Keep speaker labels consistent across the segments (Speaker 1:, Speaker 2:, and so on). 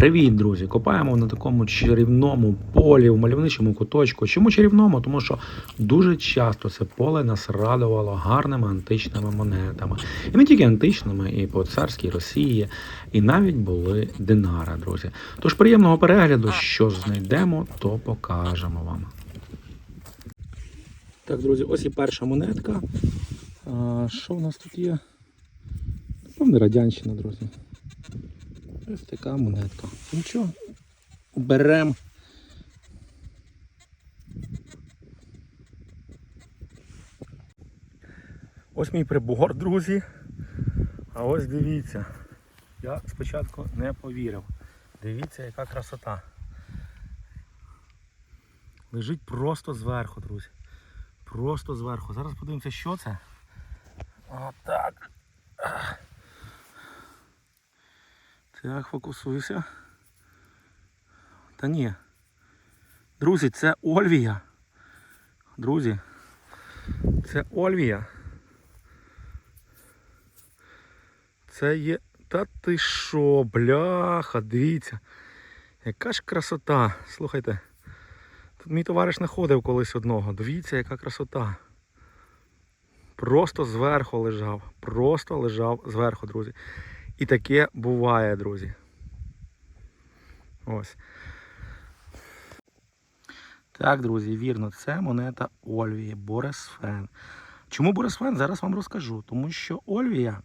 Speaker 1: Привіт, друзі! Копаємо на такому чарівному полі, в мальовничому куточку. Чому чарівному? Тому що дуже часто це поле нас радувало гарними античними монетами. І не тільки античними, і по царській Росії, і навіть були динари, друзі. Тож приємного перегляду, що знайдемо, то покажемо вам. Так, друзі, ось і перша монетка. А, що в нас тут є? Напевне, радянщина, друзі. Ось така монетка. Нічого. Берем. Ось мій прибор, друзі. А ось дивіться. Я спочатку не повірив. Дивіться, яка красота. Лежить просто зверху, друзі. Просто зверху. Зараз подивимося, що це. Отак. Так, фокусуйся. Та ні. Друзі, це Ольвія. Друзі. Це Ольвія. Це є. Та ти що, бляха, дивіться. Яка ж красота. Слухайте. Тут мій товариш знаходив колись одного. Дивіться, яка красота. Просто зверху лежав. Просто лежав зверху, друзі. І таке буває, друзі. Ось. Так, друзі, вірно, це монета Ольвії, Борисфен. Чому Борисфен? Зараз вам розкажу. Тому що Ольвія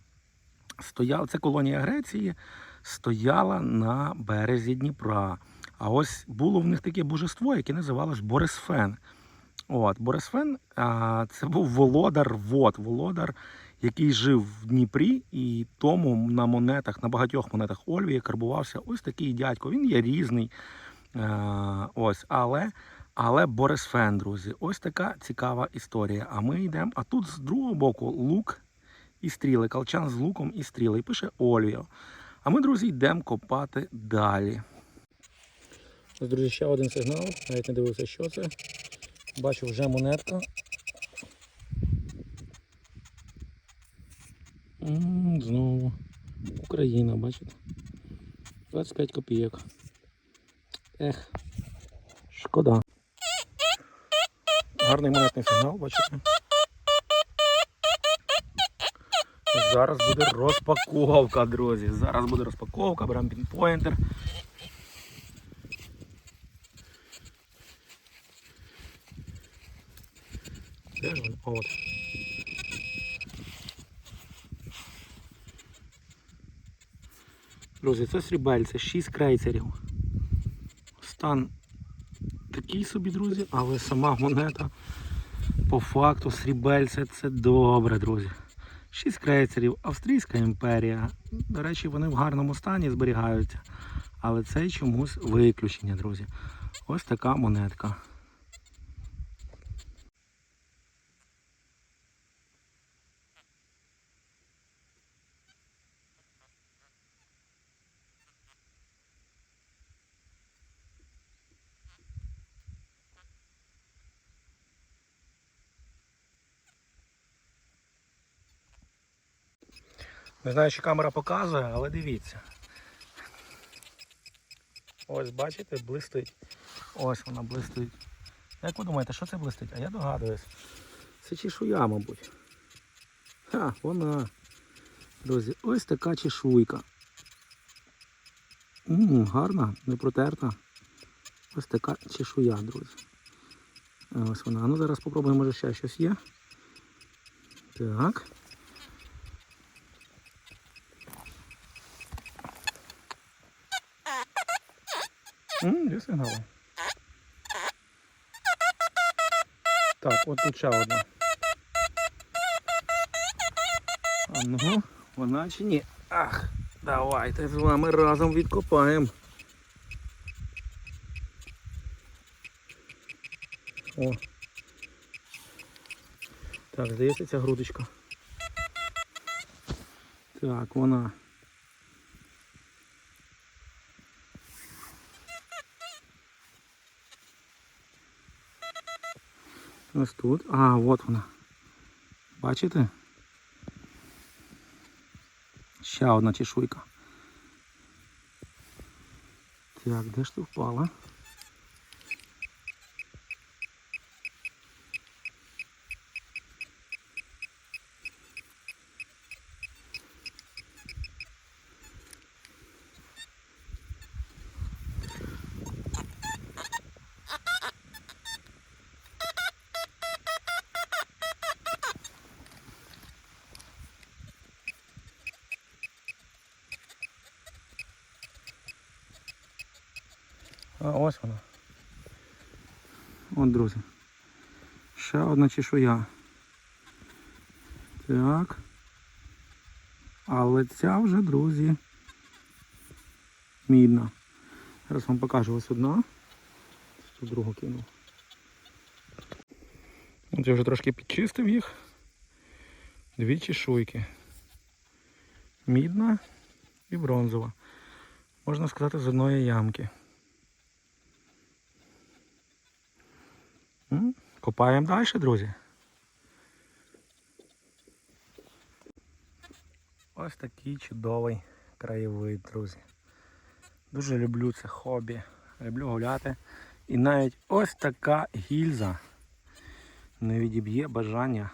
Speaker 1: стояла, це колонія Греції, стояла на березі Дніпра. А ось було в них таке божество, яке називалось Борисфен. От, Борисфен а, це був володар вод, володар, який жив в Дніпрі, і тому на монетах, на багатьох монетах Ольвії карбувався ось такий дядько. Він є різний. А, ось, але, але Борисфен, друзі, ось така цікава історія. А ми йдемо. А тут з другого боку лук і стріли, калчан з луком і стріли. І пише Ольвія. А ми, друзі, йдемо копати далі. Друзі, ще один сигнал. Навіть не дивився, що це. Бачу вже монетка. Знову Україна, бачите? 25 копійок. Ех, шкода. Гарний монетний сигнал, бачите? Зараз буде розпаковка, друзі. Зараз буде розпаковка, беремо пінпоінтер. Де ж він? От. Друзі, це срібельце, 6 крейцерів. Стан такий собі, друзі, але сама монета по факту срібельце це добре, друзі. 6 крейцерів, Австрійська імперія. До речі, вони в гарному стані зберігаються. Але це чомусь виключення, друзі. Ось така монетка. Не знаю, чи камера показує, але дивіться. Ось, бачите, блистить. Ось вона блистить. Як ви думаєте, що це блистить? А я догадуюсь. Це чешуя, мабуть. Ха, вона. Друзі, ось така чешуйка. М, гарна, не протерта. Ось така чешуя, друзі. Ось вона. Ну зараз спробуємо, може ще щось є. Так. М, Є сигнали. Так, от тут ще одна. А ну, вона чи ні? Ах, давайте з вами разом відкопаємо. О. Так, здається, ця грудочка. Так, вона. Ось тут. А, от вона. Бачите? Ще одна чешуйка. Так, де ж ти впала? А ось вона. От, друзі. Ще одна чешуя. Так. Але ця вже, друзі, мідна. Зараз вам покажу ось одна. Тут другу кинув. От я вже трошки підчистив їх. Дві чешуйки. Мідна і бронзова. Можна сказати, з одної ямки. Копаємо далі, друзі. Ось такий чудовий краєвид, друзі. Дуже люблю це хобі. Люблю гуляти. І навіть ось така гільза не відіб'є бажання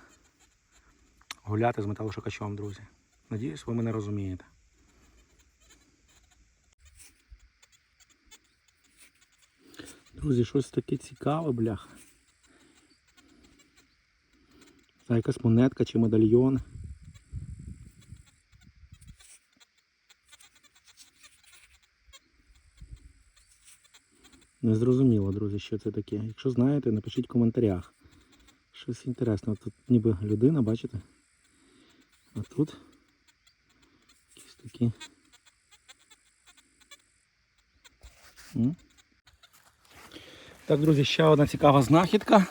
Speaker 1: гуляти з металошукачом, друзі. Надіюсь, ви мене розумієте. Друзі, щось таке цікаве, бляха. Це якась монетка чи медальйон. Не зрозуміло, друзі, що це таке. Якщо знаєте, напишіть в коментарях. Щось інтересне. Тут ніби людина, бачите? А тут якісь такі. Так, друзі, ще одна цікава знахідка.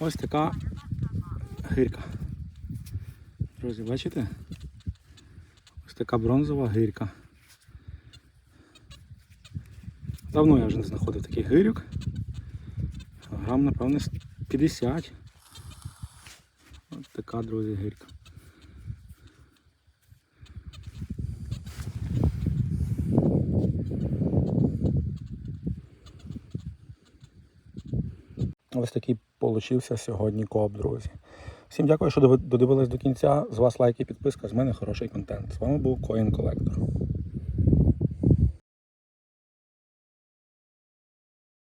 Speaker 1: Ось така гирка. Друзі, бачите? Ось така бронзова гирка. Давно я вже не знаходив таких гирюк. Грам, напевне, 50. Ось така, друзі, гирка. Ось такий получився сьогодні коп, друзі. Всім дякую, що додивились до кінця. З вас лайки, підписка. З мене хороший контент. З вами був Coin Collector.